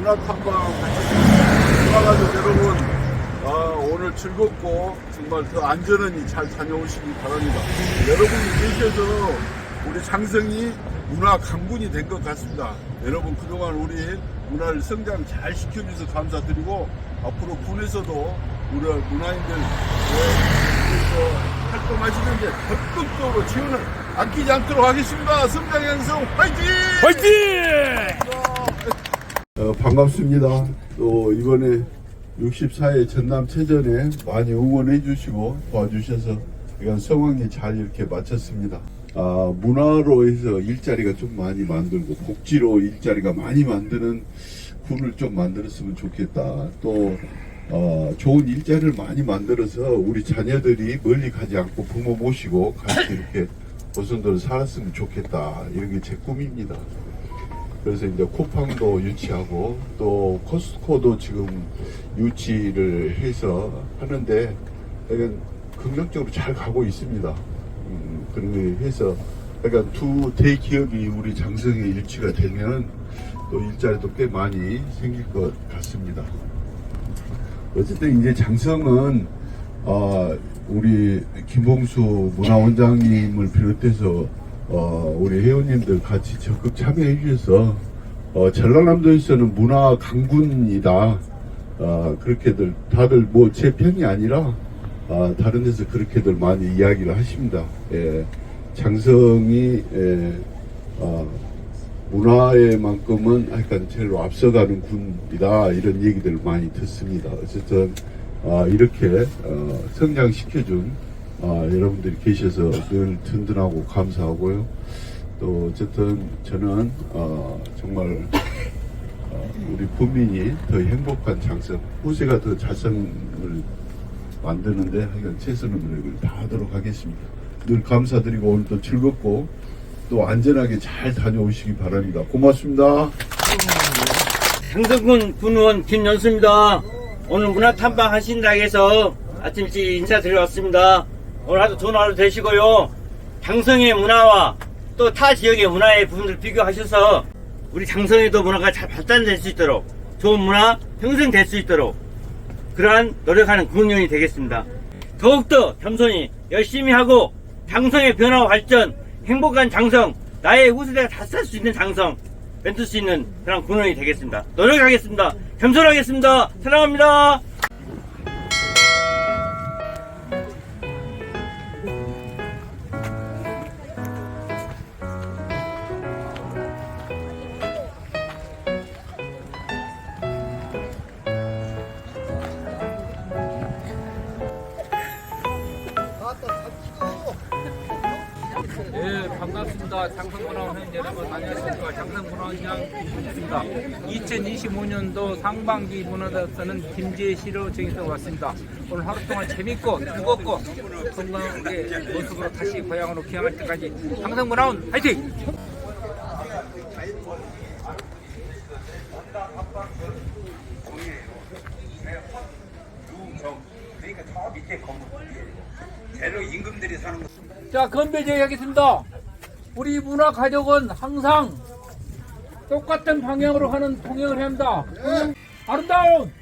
문화탐방 돌아가서 여러분 아, 오늘 즐겁고 정말 더 안전하니 잘 다녀오시기 바랍니다. 여러분이 계셔서 우리 장성이 문화 강군이 된 것 같습니다. 여러분 그동안 우리 문화를 성장 잘 시켜주셔서 감사드리고 앞으로 군에서도 우리 문화인들 네, 활동하시는데 적극적으로 지원을 아끼지 않도록 하겠습니다. 성장 양성 화이팅! 어, 반갑습니다. 또 이번에 64회 전남 체전에 많이 응원해 주시고 도와주셔서 이건 성황리 잘 이렇게 마쳤습니다. 아, 문화로 해서 일자리가 좀 많이 만들고 복지로 일자리가 많이 만드는 군을 좀 만들었으면 좋겠다. 또 어, 좋은 일자리를 많이 만들어서 우리 자녀들이 멀리 가지 않고 부모 모시고 같이 이렇게 보선도를 살았으면 좋겠다. 이런 게 제 꿈입니다. 그래서 이제 쿠팡도 유치하고 또 코스트코도 지금 유치를 해서 하는데 약간 긍정적으로 잘 가고 있습니다. 음, 그렇게 해서 약간 두 대기업이 우리 장성에 일치가 되면 또 일자리도 꽤 많이 생길 것 같습니다. 어쨌든 이제 장성은 어, 우리 김봉수 문화원장님을 비롯해서 어, 우리 회원님들 같이 적극 참여해 주셔서 어, 전라남도에서는 문화 강군이다. 어, 그렇게들 다들 뭐 제 편이 아니라 어, 다른 데서 그렇게들 많이 이야기를 하십니다. 예, 장성이 예, 어, 문화에만큼은 약간 제일 앞서가는 군이다 이런 얘기들을 많이 듣습니다. 어쨌든 어, 이렇게 어, 성장시켜준 어, 여러분들이 계셔서 늘 든든하고 감사하고요. 또 어쨌든 저는 어, 정말 어, 우리 국민이 더 행복한 장성, 후세가 더 자성을 만드는데 하여간 최선의 노력을 다하도록 하겠습니다. 늘 감사드리고 오늘도 즐겁고 또 안전하게 잘 다녀오시기 바랍니다. 고맙습니다. 장성군 군의원 김연수입니다. 오늘 문화 탐방 하신다고 해서 아침 일찍 인사드려왔습니다. 오늘 하루 하루 되시고요. 장성의 문화와 또 타 지역의 문화의 부분들 비교하셔서 우리 장성에도 문화가 잘 발전될 수 있도록 좋은 문화 형성될 수 있도록 그러한 노력하는 군의원이 되겠습니다. 더욱더 겸손히 열심히 하고 장성의 변화와 발전, 행복한 장성, 나의 후세대가 다 살 수 있는 장성, 멘트 수 있는 그런 군원이 되겠습니다. 노력하겠습니다. 겸손하겠습니다. 사랑합니다. 예, 반갑습니다. 장성문화원 여러분 안녕하십니까. 장성문화원장 김입니다 2025년도 상반기 문화대사는 김제시로 정해서 왔습니다. 오늘 하루 동안 재밌고 즐겁고 건강하게 모습으로 다시 고향으로 귀향할 때까지 장성문화원 화이팅! 그러니까 대로 임금들이 사는 거. 자, 건배 제의하겠습니다. 우리 문화 가족은 항상 똑같은 방향으로 하는 통행을 합니다. 아름다운